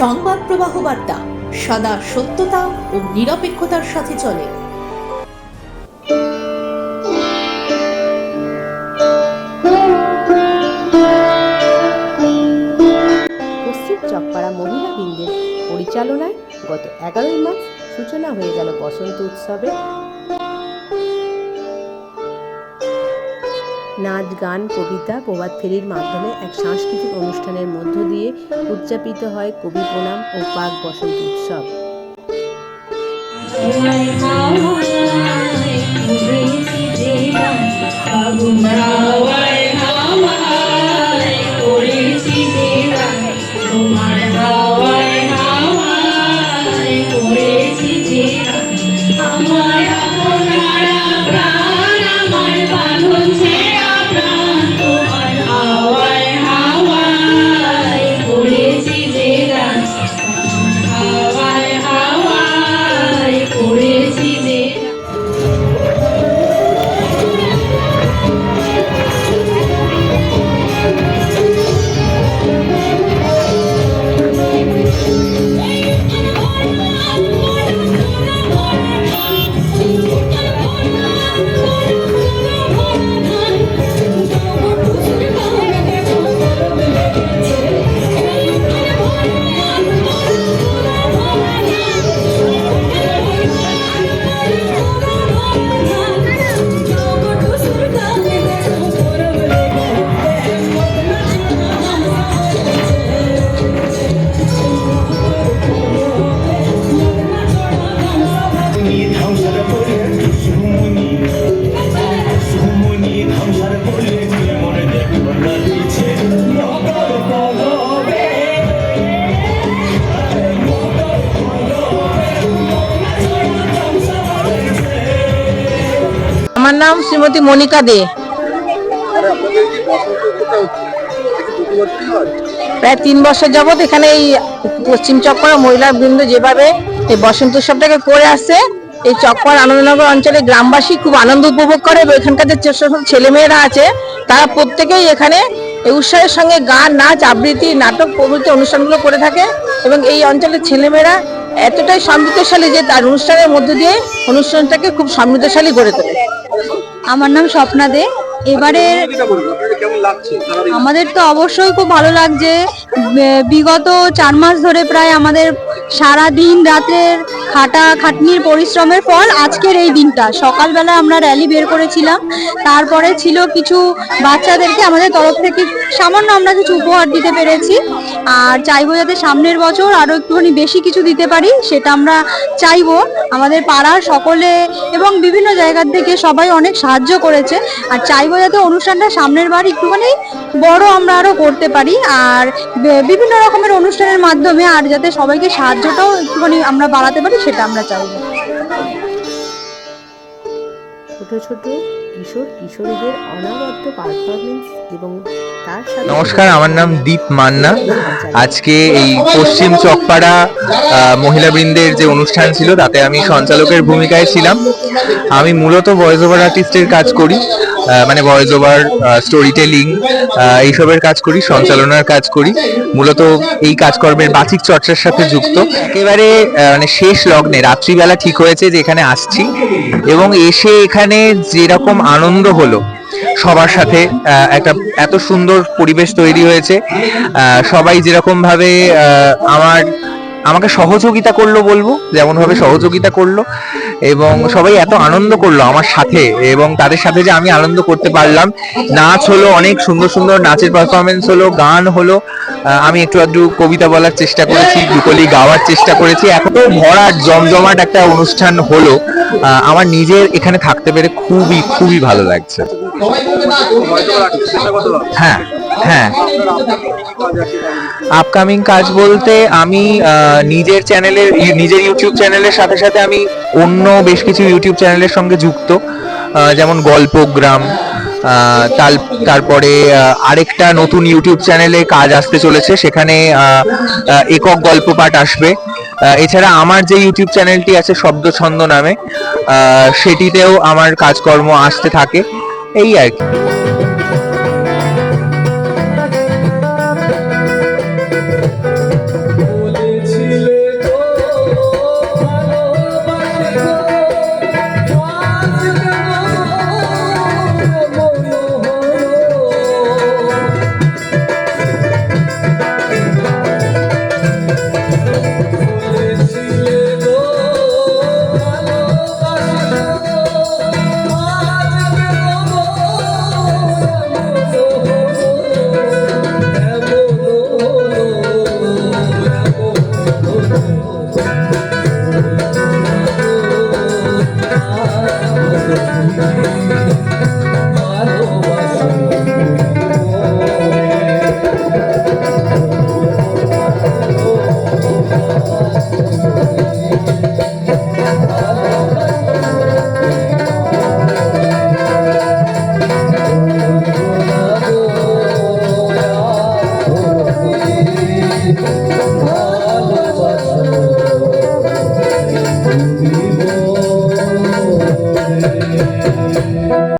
সংবাদ প্রবাহ বার্তা, সদা সত্যতা ও নিরপেক্ষতার সাথে চলে। পশ্চিম চকপাড়া মহিলা বৃন্দের পরিচালনায় গত এগারোই মার্চ সূচনা হয়ে গেল বসন্ত উৎসবে। নাচ, গান, কবিতা, প্রবাদ ফেরির মাধ্যমে এক সাংস্কৃতিক অনুষ্ঠানের মধ্য দিয়ে উদযাপিত হয় কবি প্রণাম ও পাক বসন্ত উৎসব। সুমনি আমার নাম শ্রীমতী মনিকা দে। প্রায় তিন বছর যাবত এখানে এই পশ্চিম চক্কর মহিলা বৃন্দ যেভাবে এই বসন্ত উৎসবটাকে করে আসছে, এই চক্কর আনন্দনগর অঞ্চলে গ্রামবাসী খুব আনন্দ উপভোগ করে এবং এখানকার যে ছেলেমেয়েরা আছে, তারা প্রত্যেকেই এখানে এই উৎসবের সঙ্গে গান, নাচ, আবৃত্তি, নাটক প্রভৃতি অনুষ্ঠানগুলো করে থাকে এবং এই অঞ্চলের ছেলেমেয়েরা এতটাই সমৃদ্ধশালী যে তার অনুষ্ঠানের মধ্য দিয়ে অনুষ্ঠানটাকে খুব সমৃদ্ধশালী করে তোলে। আমার নাম স্বপ্না দে। এবারে আমাদের তো অবশ্যই খুব ভালো লাগছে। বিগত চার মাস ধরে প্রায় আমাদের সারা দিন রাতের খাটা খাটনির পরিশ্রমের ফল আজকের এই দিনটা। সকালবেলা আমরা র্যালি বের করেছিলাম। তারপরে ছিল কিছু বাচ্চাদেরকে আমাদের তরফ থেকে সামান্য আমরা কিছু উপহার দিতে পেরেছি। আর চাইব যাতে সামনের বছর আরও একটুখানি বেশি কিছু দিতে পারি, সেটা আমরা চাইব। আমাদের পাড়ার সকলে এবং বিভিন্ন জায়গার থেকে সবাই অনেক সাহায্য করেছে। আর চাইব যাতে অনুষ্ঠানটা সামনের বার একটুখানি বড় আমরা আরও করতে পারি। আর বিভিন্ন রকমের অনুষ্ঠানের মাধ্যমে আর যাতে সবাইকে সাহায্যটাও একটুখানি আমরা বাড়াতে পারি সেটা আমরা চাইব ছোট ছোট কিশোর কিশোরীদের অনবদ্য পারফরমেন্স এবং নমস্কার, আমার নাম দীপ মান্না। আজকে এই পশ্চিম চকপাড়া মহিলাবৃন্দের যে অনুষ্ঠান ছিল, তাতে আমি সঞ্চালকের ভূমিকায় ছিলাম। আমি মূলত ভয়েস ওভার আর্টিস্টের কাজ করি মানে ভয়েস ওভার স্টোরি টেলিং এইসবের কাজ করি, সঞ্চালনার কাজ করি। মূলত এই কাজকর্মের বাচিক চর্চার সাথে যুক্ত। একেবারে মানে শেষ লগ্নে, রাত্রিবেলা ঠিক হয়েছে যে এখানে আসছি। এবং এসে এখানে যেরকম আনন্দ হলো সবার সাথে একটা এত সুন্দর পরিবেশ তৈরি হয়েছে। সবাই যেরকম ভাবে আমার আমাকে সহযোগিতা করল বলব যেমন ভাবে সহযোগিতা করল এবং সবাই এত আনন্দ করল আমার সাথে এবং তাদের সাথে যে আমি আনন্দ করতে পারলাম। নাচ হলো, অনেক সুন্দর সুন্দর নাচের পারফরমেন্স হলো, গান হলো আমি একটু একটু কবিতা বলার চেষ্টা করেছি দুকলি গাওয়ার চেষ্টা করেছি। এত ভরাট, জমজমাট একটা অনুষ্ঠান হলো আমার নিজের এখানে থাকতে পেরে খুবই খুবই ভালো লাগছে। হ্যাঁ। হ্যাঁ। আপকামিং কাজ বলতে আমি নিজের চ্যানেলের নিজের ইউটিউব চ্যানেলের সাথে সাথে আমি অন্য বেশ কিছু ইউটিউব চ্যানেলের সঙ্গে যুক্ত। যেমন গল্পগ্রাম আহ, তাল- তারপরে আরেকটা নতুন ইউটিউব চ্যানেলে কাজ আসতে চলেছে। সেখানে একক গল্প পাঠ আসবে। এছাড়া আমার যে ইউটিউব চ্যানেলটি আছে শব্দ ছন্দ নামে সেটিতেও আমার কাজকর্ম আসতে থাকে। এই আর কি। Música